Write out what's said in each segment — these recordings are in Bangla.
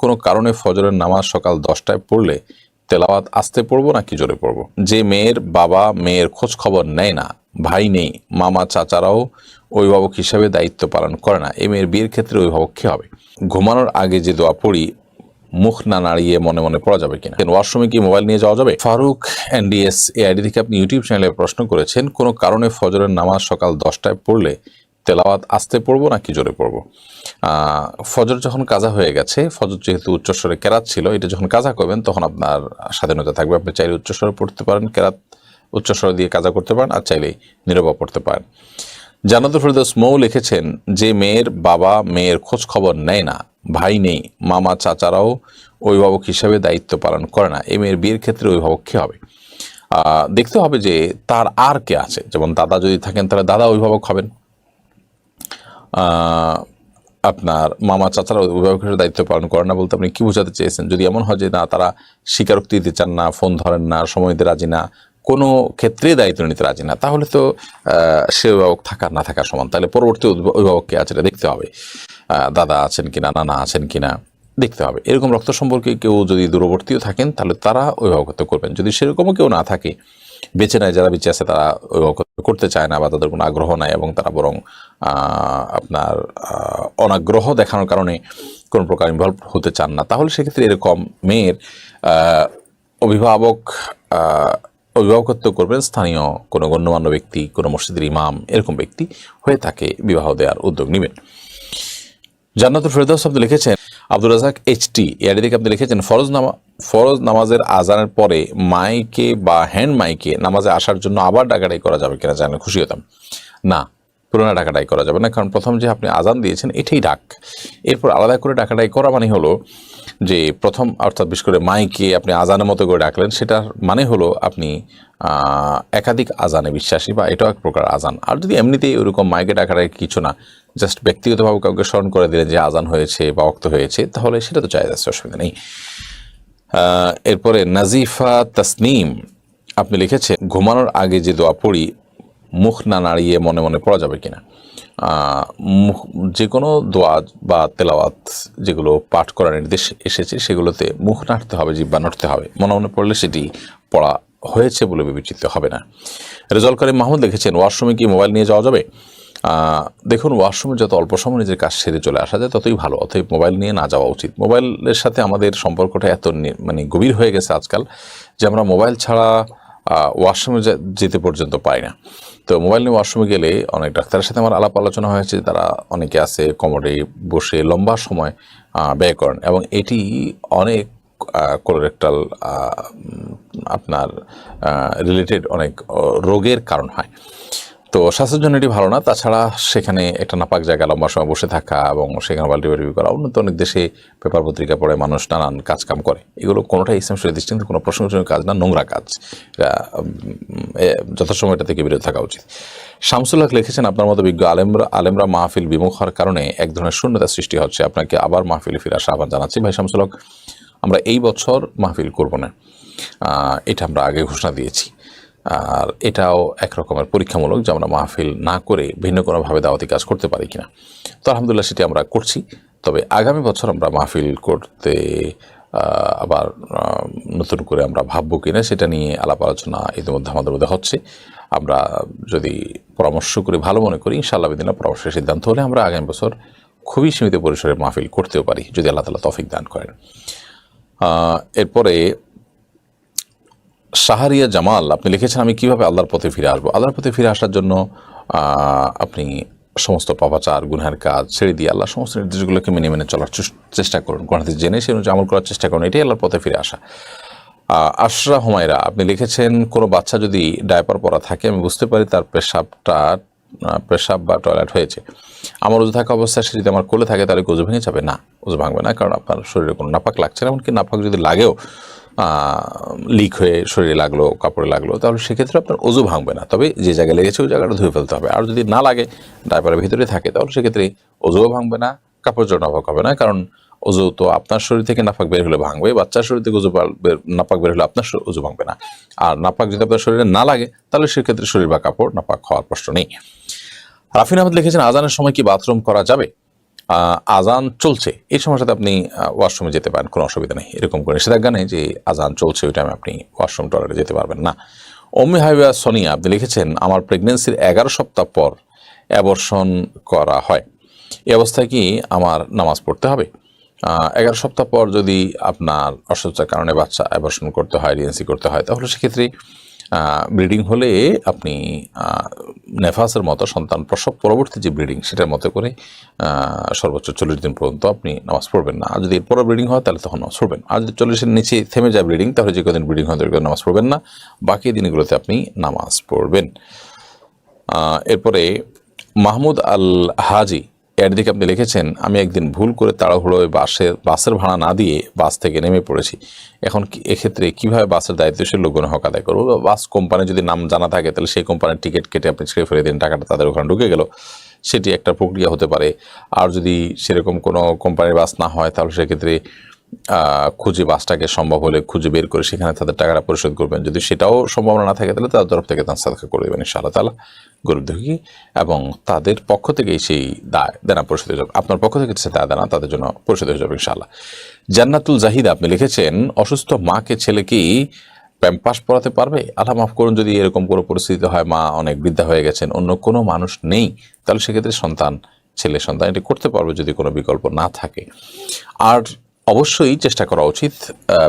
কোনো কারণে ফজরের নামাজ সকাল দশটায় পড়লে তেলাওয়াত আসতে পড়ব নাকি জোরে পড়ব? যে মেয়ের বাবা মেয়ের খোঁজ খবর নেয় না, ভাই নেই, মামা চাচারাও অভিভাবক হিসাবে দায়িত্ব পালন করে না, এই মেয়ের বিয়ের ক্ষেত্রে অভিভাবক কী হবে? ঘুমানোর আগে যে দোয়া পড়ি, মুখ না নাড়িয়ে মনে মনে পড়া যাবে কিনা? ওয়াশরুমে কি মোবাইল নিয়ে যাওয়া যাবে? ফারুক এনডিএস এই আইডি থেকে আপনি ইউটিউব চ্যানেলে প্রশ্ন করেছেন, কোনো কারণে ফজরের নামাজ সকাল দশটায় পড়লে তেলাওয়াত আস্তে পড়ব নাকি জোরে পড়ব? ফজর যখন কাজা হয়ে গেছে, ফজর যেহেতু উচ্চস্বরে কেরাত ছিল, এটা যখন কাজা করবেন, তখন আপনার স্বাধীনতা থাকবে। আপনি চাইলে উচ্চস্বরে পড়তে পারেন, কেরাত উচ্চস্বরে দিয়ে কাজা করতে পারেন, আর চাইলেই নীরবা পড়তে পারেন। জানাতুল ফেরদৌস মৌ লিখেছেন, যে মেয়ের বাবা মেয়ের খোঁজ খবর নেয় না, ভাই নেই, মামা চাচারাও অভিভাবক হিসাবে দায়িত্ব পালন করে না, এই মেয়ের বিয়ের ক্ষেত্রে অভিভাবক কী হবে? দেখতে হবে যে তার আর কে আছে। যেমন দাদা যদি থাকেন, তাহলে দাদা অভিভাবক হবেন। আপনার মামা চাচারা অভিভাবকের দায়িত্ব পালন করে না বলতে আপনি কি বোঝাতে চেয়েছেন? যদি এমন হয় যে না, তারা স্বীকারোক্তি দিতে চান না, ফোন ধরেন না, সময় দিতে রাজি না, কোনো ক্ষেত্রে দায়িত্ব নিতে রাজি না, তাহলে তো সে অভিভাবক থাকার না থাকার সমান। তাহলে পরবর্তী অভিভাবক- অভিভাবককে আছে দেখতে হবে। দাদা আছেন কিনা, নানা আছেন কিনা, দেখতে হবে। এরকম রক্ত সম্পর্কে কেউ যদি দূরবর্তীও থাকেন, তাহলে তারা অভিভাবকত্ব করবেন। যদি সেরকমও কেউ না থাকে বেঁচে নেয় যারা বেঁচে আছে তারা করতে চায় না বা তাদের কোনো আগ্রহ নাই এবং তারা বরং আপনার অনাগ্রহ দেখানোর কারণে কোনো প্রকার ইনভলভ হতে চান না। তাহলে সেক্ষেত্রে এরকম মেয়ের অভিভাবক অভিভাবকত্ব করবেন স্থানীয় কোনো গণ্যমান্য ব্যক্তি, কোনো মসজিদের ইমাম, এরকম ব্যক্তি হয়ে তাকে বিবাহ দেওয়ার উদ্যোগ নেবেন। জান্নাতুল ফেরদৌস আপনি লিখেছেন আব্দুল রাজাক এইচটি এর দিকে আপনি লিখেছেন, ফরজ নামা ফরজ নামাজের আজানের পরে মাইকে বা হ্যান্ড মাইকে নামাজে আসার জন্য আবার ডাকাডাই করা যাবে কিনা জানেন খুশি হতাম। না পুরোনো ডাকাডাই করা যাবে না। কারণ প্রথম যে আপনি আজান দিয়েছেন, এটাই ডাক। এরপর আলাদা করে ডাকাডাই করা মানে হলো যে প্রথম, অর্থাৎ বিশেষ করে মাইকে আপনি আজানের মতো করে ডাকলেন, সেটার মানে হলো আপনি একাধিক আজানে বিশ্বাসী বা এটাও এক প্রকার আজান। আর যদি এমনিতেই ওরকম মাইকে ডাকাডাই কিছু না জাস্ট ব্যক্তিগতভাবে কাউকে স্মরণ করে দিলেন যে আজান হয়েছে বা অক্ত হয়েছে, তাহলে সেটা তো চাই যাচ্ছে অসুবিধা নেই। এরপরে নাজিফা তাসনিম, আপনি লিখেছেন, ঘুমানোর আগে যে দোয়া পড়ি মুখ না নাড়িয়ে মনে মনে পড়া যাবে কিনা। মুখ- যে কোনো দোয়া বা তেলাওয়াত যেগুলো পাঠ করার নির্দেশ এসেছে, সেগুলোতে মুখ নাড়তে হবে জিব্বা নাড়তে হবে। মনে মনে পড়লে সেটি পড়া হয়েছে বলে বিবেচিত হবে না। রেজল করিম মাহমুদ লিখেছেন, ওয়াশরুমে কি মোবাইল নিয়ে যাওয়া যাবে? দেখুন, ওয়াশরুমে যত অল্প সময় নিজের কাজ সেরে চলে আসা যায়, ততই ভালো। অতএব মোবাইল নিয়ে না যাওয়া উচিত। মোবাইলের সাথে আমাদের সম্পর্কটা এত মানে গভীর হয়ে গেছে আজকাল যে আমরা মোবাইল ছাড়া ওয়াশরুমে যেতে পর্যন্ত পাই না। তো মোবাইল নিয়ে ওয়াশরুমে গেলে অনেক ডাক্তারের সাথে আমার আলাপ আলোচনা হয়েছে, তারা অনেকে আছে কমোডে বসে লম্বা সময় ব্যয় করেন এবং এটি অনেক কোলোরেক্টাল আপনার রিলেটেড অনেক রোগের কারণ হয়। তো স্বাস্থ্যের জন্য এটি ভালো না। তাছাড়া সেখানে একটা নাপাক জায়গা লম্বা সময় বসে থাকা এবং সেখানে বাল্টি বাল্টি করা উন্নত অনেক দেশে পেপার পত্রিকা পড়ে, মানুষ নানান কাজকাম করে। এগুলো কোনোটাই ইসলাম শরীর দৃষ্টিতে কোনো প্রশংসনীয় কাজ না, নোংরা কাজ। যথাসময় এটা থেকে বিরত থাকা উচিত। শামসুল হক লিখেছেন, আপনার মতো বিজ্ঞ আলেমরা আলেমরা মাহফিল বিমুখ হওয়ার কারণে এক ধরনের শূন্যতা সৃষ্টি হচ্ছে। আপনাকে আবার মাহফিলে ফিরে আসা আহ্বান জানাচ্ছি। ভাই শামসুল হক আমরা এই বছর মাহফিল করব না। এটা আমরা আগে ঘোষণা দিয়েছি। আর এটাও এক রকমের পরীক্ষামূলক যে আমরা মাহফিল না করে ভিন্ন কোনোভাবে দাওয়াতি কাজ করতে পারি কিনা। তো আলহামদুলিল্লাহ সেটি আমরা করছি। তবে আগামী বছর আমরা মাহফিল করতে আবার নতুন করে আমরা ভাববো কিনা সেটা নিয়ে আলাপ আলোচনা ইতিমধ্যে আমাদের মধ্যে হচ্ছে। আমরা যদি পরামর্শ করে, ভালো মনে করি, ইনশাআল্লাহ বিদিনা পরামর্শের সিদ্ধান্ত হলে আমরা আগামী বছর খুবই সীমিত পরিসরে মাহফিল করতেও পারি, যদি আল্লাহ তালা তফিক দান করেন। এরপরে শাহরিয়া জামাল, আপনি লিখেছেন, আমি কীভাবে আল্লাহর পথে ফিরে আসব? আল্লাহর পথে ফিরে আসার জন্য আপনি সমস্ত পাপাচার, গুনহার কাজ ছেড়ে দিয়ে আল্লাহ সমস্ত নির্দেশগুলোকে মেনে মেনে চলার চেষ্টা করুন। কোরআন জেনে সে অনুযায়ী আমল করার চেষ্টা করুন। এটাই আল্লাহর পথে ফিরে আসা। আশরা হুমায়রা, আপনি লিখেছেন, কোনো বাচ্চা যদি ডায়পার পরা থাকে, আমি বুঝতে পারি তার পেশাবটা পেশাব বা টয়লেট হয়েছে। আমার উজু থাকা অবস্থায় সে যদি আমার কোলে থাকে, তাহলে উজু ভেঙে যাবে? না উজু ভাঙবে না, কারণ আপনার শরীরে কোনো নাপাক লাগছে না। এমনকি নাপাক যদি লাগেও লিক হয়ে শরীরে লাগল, কাপড়ে লাগল, তাহলে সেক্ষেত্রে আপনার অজু ভাঙবে না। তবে যে জায়গায় লেগেছে ওই জায়গাটা ধুয়ে ফেলতে হবে। আর যদি না লাগে ডাইপারের ভিতরে থাকে, তাহলে সেক্ষেত্রে অজুও ভাঙবে না, কাপড় জন্য নাপাক হবে না। কারণ অজু তো আপনার শরীর থেকে নাপাক বের হলে ভাঙবে, বাচ্চার শরীর থেকে বা- নাপাক বের হলে আপনার অজু ভাঙবে না। আর নাপাক যদি আপনার শরীরে না লাগে, তাহলে সেক্ষেত্রে শরীর বা কাপড় নাপাক হওয়ার প্রশ্ন নেই। রাফিন আহমদ লিখেছেন, আজানের সময় কি বাথরুম করা যাবে? আজান চলছে। এই সময়টাতে আপনি ওয়াশরুমে যেতে পারেন, কোনো অসুবিধা নেই। এরকম করে নিষেধাজ্ঞা নেই যে আজান চলছে, ওই টাইমে আপনি ওয়াশরুম টয়লেটে যেতে পারবেন না। অম্মি হাইওয়া সোনিয়া আপনি লিখেছেন, আমার প্রেগনেন্সির এগারো সপ্তাহ পর অ্যাবর্ষণ করা হয়। এই অবস্থায় কি আমার নামাজ পড়তে হবে? এগারো সপ্তাহ পর যদি আপনার অসুস্থতার কারণে বাচ্চা অ্যাবর্ষণ করতে হয় ডিএনসি করতে হয়, তাহলে সেক্ষেত্রে ব্রিডিং হলে আপনি নেফাসের মতো সন্তান প্রসব পরবর্তী যে ব্রিডিং সেটার মতো করে সর্বোচ্চ চল্লিশ দিন পর্যন্ত আপনি নামাজ পড়বেন না। আর যদি এরপরও ব্রিডিং হয় তাহলে তখন নামাজ পড়বেন। আর যদি চল্লিশের নিচে থেমে যায় ব্রিডিং, তাহলে যে কদিন ব্রিডিং হয় তাহলে নামাজ পড়বেন না। বাকি দিনগুলোতে আপনি নামাজ পড়বেন। এরপরে মাহমুদ আল হাজি এর দিকে আপনি লিখেছেন, আমি একদিন ভুল করে তাড়াহুড়োয় বাসের বাসের ভাড়া না দিয়ে বাস থেকে নেমে পড়েছি। এখন এক্ষেত্রে কীভাবে বাসের দায়িত্বশীল লোকগুলো হক আদায় করব? বা বাস কোম্পানি যদি নাম জানা থাকে, তাহলে সেই কোম্পানির টিকিট কেটে আপনি ছেড়ে ফেলে দিন টাকাটা তাদের ওখানে ঢুকে গেল। সেটি একটা প্রক্রিয়া হতে পারে। আর যদি সেরকম কোনো কোম্পানির বাস না হয়, তাহলে সেক্ষেত্রে খুঁজে বাসটাকে সম্ভব হলে খুঁজে বের করে সেখানে তাদের টাকাটা পরিশোধ করবেন। যদি সেটাও সম্ভাবনা না থাকে তাহলে তাদের তরফ থেকে তার সাদকা করে দেবেন ইনশাআল্লাহ তালা গরিব দুঃখী, এবং তাদের পক্ষ থেকেই সেই দায়, দেনা পরিশোধ হয়ে যাবে আপনার পক্ষ থেকে সে দায়, দেনা, তাদের জন্য পরিশোধ হয়ে যাবে ইনশাআল্লাহ। জান্নাতুল জাহিদ আপনি লিখেছেন, অসুস্থ মাকে ছেলে কি প্যাম্পাস পড়াতে পারবে? আল্লাহ মাফ করুন, যদি এরকম কোনো পরিস্থিতি হয়, মা অনেক বৃদ্ধা হয়ে গেছেন, অন্য কোনো মানুষ নেই, তাহলে সেক্ষেত্রে সন্তান, ছেলে সন্তান এটি করতে পারবে যদি কোনো বিকল্প না থাকে। আর অবশ্যই চেষ্টা করা উচিত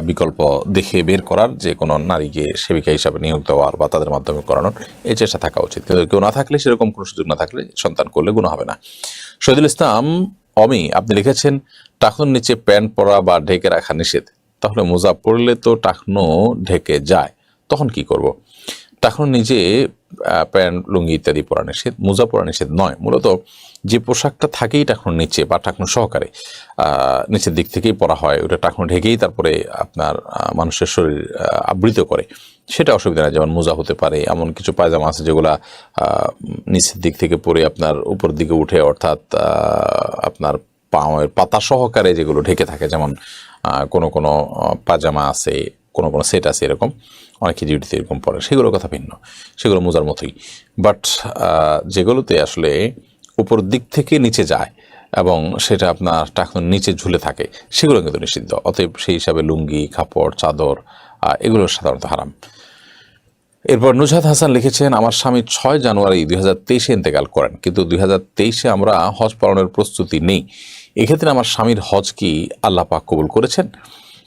বিকল্প দেখে বের করার, যে কোনো নারীকে সেবিকা হিসাবে নিয়োগ দেওয়ার বা তাদের মাধ্যমে করানোর, এই চেষ্টা থাকা উচিত। কিন্তু কেউ না থাকলে, সেরকম কোনো সুযোগ না থাকলে সন্তান করলে গুণ হবে না। শহীদুল ইসলাম, অমি, আপনি লিখেছেন টাকুন নিচে প্যান্ট পরা বা ঢেকে রাখা নিষেধ। তাহলে মোজা পরলে তো টাকনো ঢেকে যায়, তখন কি করব। টাকনো নিজে প্যান্ট, লুঙ্গি ইত্যাদি পরা নিষেধ, মোজা পরা নিষেধ নয়। মূলত যে পোশাকটা থাকেই টাকনোর নিচে বা টাকনো সহকারে নিচের দিক থেকেই পরা হয়, ওটা টাকনো ঢেকেই তারপরে আপনার মানুষের শরীর আবৃত করে। সেটা অসুবিধা নেই, যেমন মোজা হতে পারে, এমন কিছু পায়জামা আছে যেগুলা নিচের দিক থেকে পরে আপনার উপর দিকে উঠে অর্থাৎ আপনার পায়ের পাতা সহকারে যেগুলো ঢেকে থাকে, যেমন কোনো কোনো পাজামা আছে কোনো কোনো সেট আছে এরকম, অনেকে ডিউটিতে এরকম পড়ে, সেগুলোর কথা ভিন্ন, সেগুলো মোজার মতোই। বাট যেগুলোতে আসলে উপর দিক থেকে নিচে যায় এবং সেটা আপনার টাকুন নিচে ঝুলে থাকে, সেগুলো কিন্তু নিষিদ্ধ। অতএব সেই হিসাবে লুঙ্গি, কাপড়, চাদর এগুলো সাধারণত হারাম। এরপর নুজহাত হাসান লিখেছেন, আমার স্বামী ছয় জানুয়ারি দুই হাজার তেইশে ইন্তেকাল করেন, কিন্তু দুই হাজার তেইশে আমরা হজ পালনের প্রস্তুতি নেই। এক্ষেত্রে আমার স্বামীর হজ কি আল্লাহ পাক কবুল করেছেন?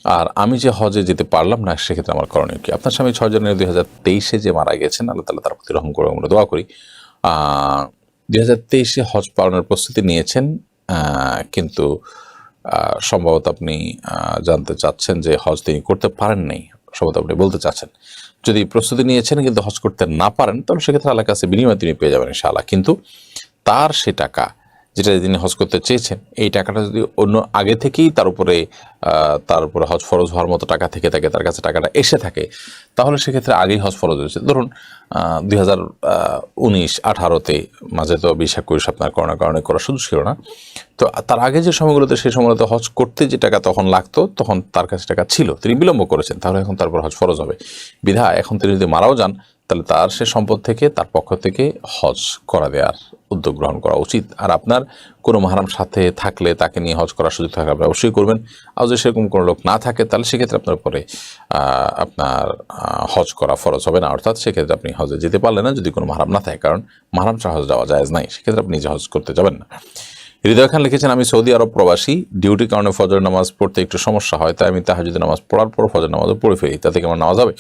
আর আমি যে হজে যেতে পারলাম না, সেক্ষেত্রে আমার করণীয় কি? আপনার স্বামী ছয় জানুয়ারি দুই হাজার তেইশে যে মারা গেছেন, আল্লাহ তালা তার প্রতি রহম করে আমরা দোয়া করি। দুই হাজার তেইশে হজ পালনের প্রস্তুতি নিয়েছেন কিন্তু সম্ভবত আপনি জানতে চাচ্ছেন যে হজ তিনি করতে পারেন নাই, সম্ভবত আপনি বলতে চাচ্ছেন। যদি প্রস্তুতি নিয়েছেন কিন্তু হজ করতে না পারেন, তাহলে সেক্ষেত্রে আল্লাহর কাছে বিনিময় তিনি পেয়ে যাবেন ইনশাআল্লাহ। কিন্তু তার সে টাকা যেটা তিনি হজ করতে চেয়েছেন, এই টাকাটা যদি অন্য আগে থেকেই তার উপরে তার উপরে হজ ফরজ হওয়ার মতো টাকা থেকে থাকে তার কাছে টাকাটা এসে থাকে, তাহলে সেক্ষেত্রে আগেই হজ ফরজ হয়েছে। ধরুন দুই হাজার উনিশ আঠারোতে মাঝে তো বিশ একুশ আপনার করোনার কারণে করা সুযোগ ছিল না। তো তার আগে যে সময়গুলোতে, সেই সময়গুলোতে হজ করতে যে টাকা তখন লাগতো, তখন তার কাছে টাকা ছিল। তিনি বিলম্ব করেছেন, তাহলে এখন তারপর হজ ফরজ হবে। বিধা, এখন তিনি যদি মারাও যান তাহলে তার সে সম্পদ থেকে, তার পক্ষ থেকে হজ করা দেওয়ার উদ্যোগ গ্রহণ করা উচিত। আর আপনার কোনো মহারাম সাথে থাকলে, তাকে নিয়ে হজ করার সুযোগ থাকলে আপনি অবশ্যই করবেন। আর যদি সেরকম কোনো লোক না থাকে, তাহলে সেক্ষেত্রে আপনার উপরে আপনার হজ করা ফরজ হবে না। অর্থাৎ সেক্ষেত্রে আপনি হজে যেতে পারলেন না, যদি কোনো মহারাম না থাকে, কারণ মহারাম ছাড়া হজ যাওয়া যায় নাই। সেক্ষেত্রে আপনি নিজে হজ করতে যাবেন না। হৃদয় খান লিখেছেন, আমি সৌদি আরব প্রবাসী ডিউটি কারণে ফজর নামাজ পড়তে একটু সমস্যা হয়, তাই আমি তাহাজুদের নামাজ পড়ার পর ফজর নামাজও পড়ে ফেলি। তাতে কি আমার নামাজ হবে?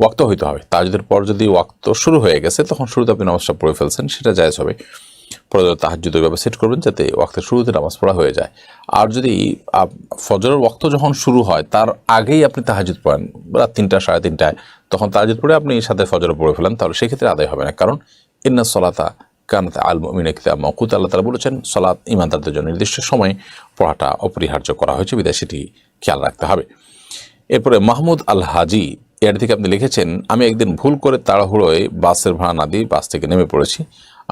ওয়াক্ত হইতে হবে। তাহাজুদের পর যদি ওয়াক্ত শুরু হয়ে গেছে, তখন শুরুতে আপনি নামাজটা পড়ে ফেলছেন, সেটা জায়জ হবে। পরে তাহাজুদ ওইভাবে সেট করবেন যাতে ওয়াক্তের শুরুতে নামাজ পড়া হয়ে যায়। আর যদি ফজরের ওয়াক্ত যখন শুরু হয়, তার আগেই আপনি তাহাজুদ পড়েন, রাত তিনটা, সাড়ে তিনটায়, তখন তাহাজুদ পড়ে আপনি সাথে ফজরে পড়ে ফেলেন, তাহলে সেক্ষেত্রে আদায় হবে না। কারণ, ইন্না সলাতা কানাত আল মিনা কিতাব মকুত আল্লাহ তালা বলেছেন সলাৎ ইমানদারদের জন্য নির্দিষ্ট সময়ে পড়াটা অপরিহার্য করা হয়েছে, বিদায় সেটি খেয়াল রাখতে হবে। এরপরে মাহমুদ আল হাজি, এর থেকে আপনি লিখেছেন, আমি একদিন ভুল করে তাড়াহুড়োয় বাসের ভাড়া না দিয়ে বাস থেকে নেমে পড়েছি।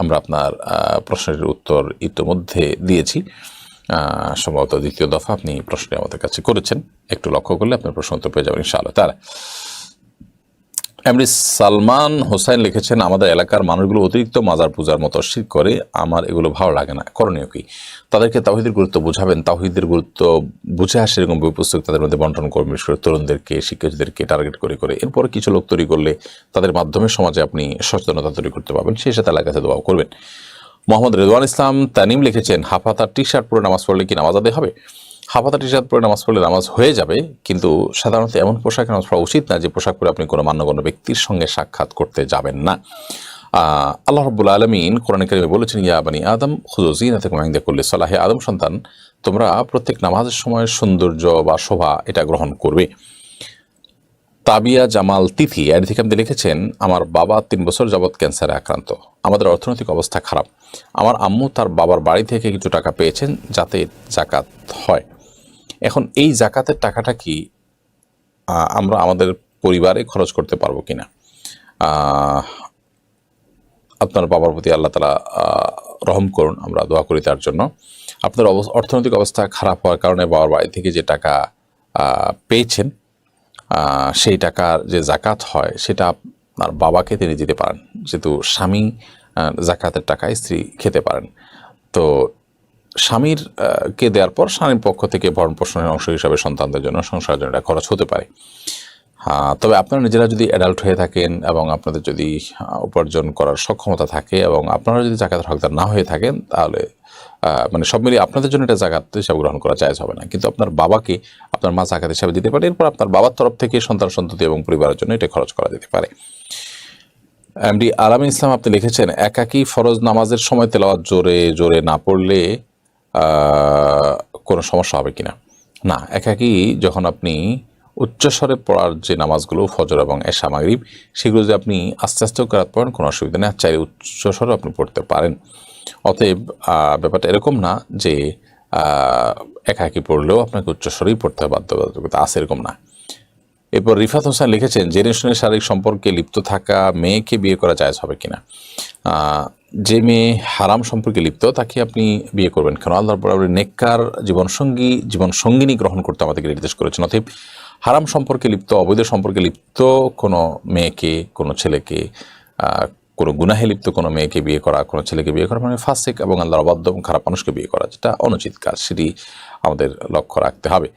আমরা আপনার প্রশ্নের উত্তর ইতিমধ্যে দিয়েছি। সম্ভবত দ্বিতীয় দফা আপনি প্রশ্নে আমাদের কাছে করেছেন। একটু লক্ষ্য করলে আপনার প্রশ্ন উত্তর পেয়ে যাবেন ইনশাআল্লাহ তারা এমনি সালমান হোসাইন লিখেছেন, আমাদের এলাকার মানুষগুলো অতিরিক্ত মাজার পূজার মতো শির করে, আমার এগুলো ভালো লাগে না। করণীয় কি? তাদেরকে তাহিদের গুরুত্ব বোঝাবেন। তাহিদের গুরুত্ব বুঝে আসে এরকম বই পুস্তক তাদের মধ্যে বন্টন করবেন বিশেষ করে তরুণদেরকে, শিক্ষার্থীদেরকে টার্গেট করে করে। এরপরে কিছু লোক তৈরি করলে তাদের মাধ্যমে সমাজে আপনি সচেতনতা তৈরি করতে পারবেন। সেই সাথে এলাকার কাছে দোয়াও করবেন। মোহাম্মদ রেদওয়ান ইসলাম তানিম লিখেছেন হাফাতা টি শার্ট পরে নামাজ পড়লে কি নামাজ আদায় হবে? হাফাতা টি শার্ট পরে নামাজ পড়লে নামাজ হয়ে যাবে, কিন্তু সাধারণত এমন পোশাকে নামাজ পড়া উচিত না যে পোশাক পরে আপনি কোনো মান্যগণ্য ব্যক্তির সঙ্গে সাক্ষাৎ করতে যাবেন না। আল্লাহ রব্বুল আলমিন কোরআন বলেছেন, ইয়া বানি আদম খুজুজিন থেকে মাহিন্দা করলে সালাহে। আদম সন্তান, তোমরা প্রত্যেক নামাজের সময় সৌন্দর্য বা শোভা এটা গ্রহণ করবে। তাবিয়া জামাল তিথি থেকে লিখেছেন, আমার বাবা তিন বছর যাবৎ ক্যান্সারে আক্রান্ত। আমাদের অর্থনৈতিক অবস্থা খারাপ। আমার আম্মু তার বাবার বাড়ি থেকে কিছু টাকা পেয়েছেন যাতে জাকাত হয়। এখন এই জাকাতের টাকাটা কি আমরা আমাদের পরিবারে খরচ করতে পারব কিনা? আহ, আপনার বাবার প্রতি আল্লাহ তালা রহম করুন আমরা দোয়া করি তার জন্য। আপনার অর্থনৈতিক অবস্থা খারাপ হওয়ার কারণে বাবার বাড়ি থেকে যে টাকা পেয়েছেন সেই টাকার যে জাকাত হয় সেটা আপনার বাবাকে তিনি দিতে পারেন। যেহেতু স্বামী জাকাতের টাকায় স্ত্রী খেতে পারেন। তো স্বামীর কে দেওয়ার পর স্বামীর পক্ষ থেকে ভরণ পোষণের অংশ হিসাবে সন্তানদের জন্য সংসারের জন্য এটা খরচ হতে পারে। হ্যাঁ তবে আপনারা নিজেরা যদি অ্যাডাল্ট হয়ে থাকেন এবং আপনাদের যদি উপার্জন করার সক্ষমতা থাকে এবং আপনারা যদি জাকাতের হকদার না হয়ে থাকেন, তাহলে মানে সব মিলিয়ে আপনাদের জন্য এটা জাকাত হিসাবে গ্রহণ করা জায়জ হবে না। কিন্তু আপনার বাবাকে আপনার মা জাকাত হিসাবে দিতে পারে, এরপর আপনার বাবার তরফ থেকে সন্তান সন্ততি এবং পরিবারের জন্য এটা খরচ করা যেতে পারে। এমডি আলামিন ইসলাম আপনি লিখেছেন, একাকী ফরজ নামাজের সময় তেলাওয়াত জোরে জোরে না পড়লে কোনো সমস্যা হবে কিনা? না, একাকী যখন আপনি উচ্চস্বরে পড়ার যে নামাজগুলো, ফজর এবং এশা, মাগরিব, সেগুলো যে আপনি আস্তে আস্তে করার পড়েন, কোনো অসুবিধা নেই। চাইলে উচ্চস্বরে আপনি পড়তে পারেন। অতএব ব্যাপারটা এরকম না যে একাকী পড়লেও আপনাকে উচ্চস্বরেই পড়তে হবে, বাধ্যবাধকতা আছে এরকম না। এরপর রিফাত হোসেন লিখেছেন, জেনে শুনে শারীরিক সম্পর্কে লিপ্ত থাকা মেয়েকে বিয়ে করা জায়জ হবে কিনা? যে মেয়ে হারাম সম্পর্কে লিপ্ত, তাকে আপনি বিয়ে করবেন কেন? আল্লাহ বরাবর নেককার জীবনসঙ্গী জীবন সঙ্গিনী গ্রহণ করতে আমাদেরকে নির্দেশ করেছেন। অতএব হারাম সম্পর্কে লিপ্ত, অবৈধ সম্পর্কে লিপ্ত কোনো মেয়েকে, কোনো ছেলেকে কোনো গুনাহে লিপ্ত কোনো মেয়েকে বিয়ে করা, কোনো ছেলেকে বিয়ে করা মানে ফাসেক এবং আল্লাহর অবাধ্য এবং খারাপ মানুষকে বিয়ে করা, যেটা অনুচিত কাজ, সেটি আমাদের লক্ষ্য রাখতে হবে।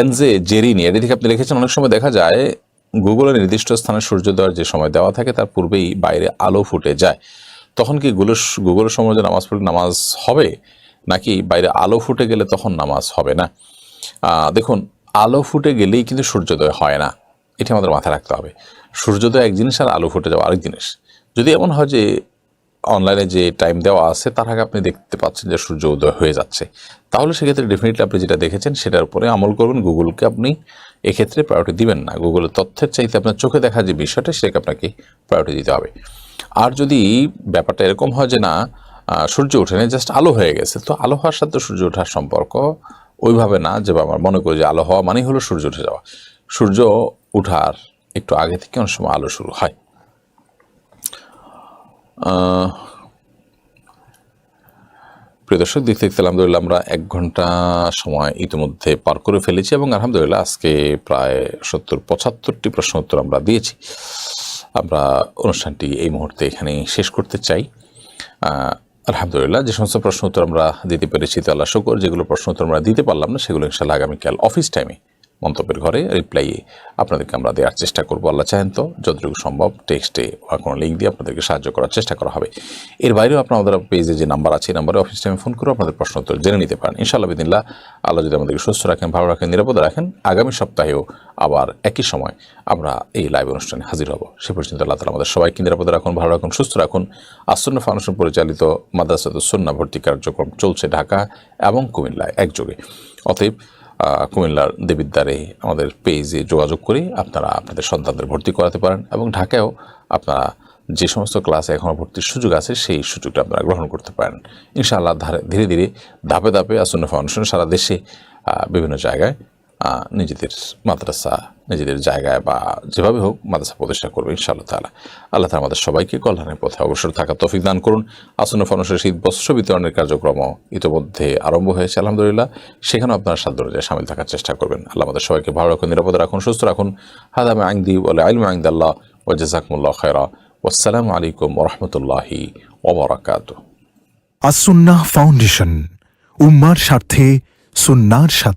এনজে জেরিনি এটি থেকে আপনি লিখেছেন, অনেক সময় দেখা যায় গুগলের নির্দিষ্ট স্থানে সূর্যোদয়ের যে সময় দেওয়া থাকে, তার পূর্বেই বাইরে আলো ফুটে যায়। তখন কি গুগল গুগলের সময় নামাজ পড়লে নামাজ হবে? নাকি বাইরে আলো ফুটে গেলে তখন নামাজ হবে না? দেখুন, আলো ফুটে গেলেই কিন্তু সূর্যোদয় হয় না। এটি আমাদের মাথায় রাখতে হবে। সূর্যোদয় এক জিনিস আর আলো ফুটে যাওয়া আরেক জিনিস। যদি এমন হয় যে অনলাইনে যে টাইম দেওয়া আছে, তার আগে আপনি দেখতে পাচ্ছেন যে সূর্য উদয় হয়ে যাচ্ছে। তাহলে সেক্ষেত্রে ডেফিনেটলি আপনি যেটা দেখেছেন, সেটার উপরে আমল করবেন গুগলকে আপনি এক্ষেত্রে প্রায়োরিটি দিবেন না। গুগলের তথ্যের চাইতে আপনার চোখে দেখা যে বিষয়টা, সেটাকে আপনাকে প্রায়োরিটি দিতে হবে। আর যদি ব্যাপারটা এরকম হয় যে না সূর্য ওঠে না জাস্ট আলো হয়ে গেছে, তো আলো হওয়ার সাথে সূর্য ওঠার সম্পর্ক ওইভাবে না, যে আমার মনে করি যে আলো হওয়া মানেই হলো সূর্য উঠে যাওয়া। সূর্য উঠার একটু আগে থেকে অনেক সময় আলো শুরু হয়। প্রিয় দর্শক, দেখতে দেখতে আলহামদুলিল্লাহ আমরা এক ঘণ্টা সময় ইতিমধ্যে পার করে ফেলেছি এবং আলহামদুলিল্লাহ আজকে প্রায় সত্তর, পঁচাত্তরটি প্রশ্ন উত্তর আমরা দিয়েছি। আমরা অনুষ্ঠানটি এই মুহূর্তে এখানে শেষ করতে চাই। আলহামদুলিল্লাহ যে সমস্ত প্রশ্ন উত্তর আমরা দিতে পেরেছি তো আল্লাহ শুকর, যেগুলো প্রশ্ন উত্তর আমরা দিতে পারলাম না, সেগুলো ইনশাল্লাহ আগামীকাল অফিস টাইমে মন্তব্যের ঘরে রিপ্লাইয়ে আপনাদেরকে আমরা দেওয়ার চেষ্টা করব। আল্লাহ চাহেন তো যতটুকু সম্ভব টেক্সটে বা কোনো লিঙ্ক দিয়ে আপনাদেরকে সাহায্য করার চেষ্টা করা হবে। এর বাইরেও আপনার আমাদের পেজে যে নাম্বার আছে, এই নাম্বারে অফিস টাইমে ফোন করে আপনাদের প্রশ্ন উত্তর জেনে নিতে পারেন। ইনশাআল্লাহ বিদিল্লাহ আল্লাহ যদি আমাদেরকে সুস্থ রাখেন, ভালো রাখেন, নিরাপদে রাখেন, আগামী সপ্তাহেও আবার একই সময় আমরা এই লাইভ অনুষ্ঠানে হাজির হব। সে পর্যন্ত আল্লাহ তালা আমাদের সবাইকে নিরাপদে রাখুন, ভালো রাখুন, সুস্থ রাখুন। আসন্ন ফাউন্ডেশন পরিচালিত মাদ্রাসাতুসন্না ভর্তি কার্যক্রম চলছে ঢাকা এবং কুমিল্লায় একযোগে। অতএব কুমিল্লার দেবিদ্বারে আমাদের পেজে যোগাযোগ করে আপনারা আপনাদের সন্তানদের ভর্তি করাতে পারেন এবং ঢাকায়ও আপনারা যে সমস্ত ক্লাসে এখনও ভর্তির সুযোগ আছে, সেই সুযোগটা আপনারা গ্রহণ করতে পারেন। ইনশাআল্লাহ ধারে ধীরে ধীরে ধাপে ধাপে আসন্ন ফাউন্ডেশন সারা দেশে বিভিন্ন জায়গায় নিজেদের মাদ্রাসা, নিজেদের জায়গায় বা যেভাবে হোক মাদ্রাসা প্রতিষ্ঠা করবে, ইনশাআল্লাহ তালা আল্লাহ তালা আমাদের সবাইকে কল্যাণের পথে অবসর থাকা তফিক দান করুন। আসন্ন ফানুষের শীত বস্ত্র বিতরণের কার্যক্রম ইতিমধ্যে আরম্ভ হয়েছে, আলহামদুলিল্লাহ। সেখানেও আপনারা সাধ্য অনুযায়ী সামিল থাকার চেষ্টা করবেন। আল্লাহ আমাদের সবাইকে ভালো রাখুন, নিরাপদে রাখুন, সুস্থ রাখুন। হাদামে আইনদি বলে আইলমে আইন্দাল্লাহ ওজাজাকমুল্লাহ খেরা আসসালামু আলাইকুম ওরহমতুল্লাহি ওবরাকাতু আসুন্নাহ ফাউন্ডেশন, উম্মার স্বার্থে সুন্নার সাথে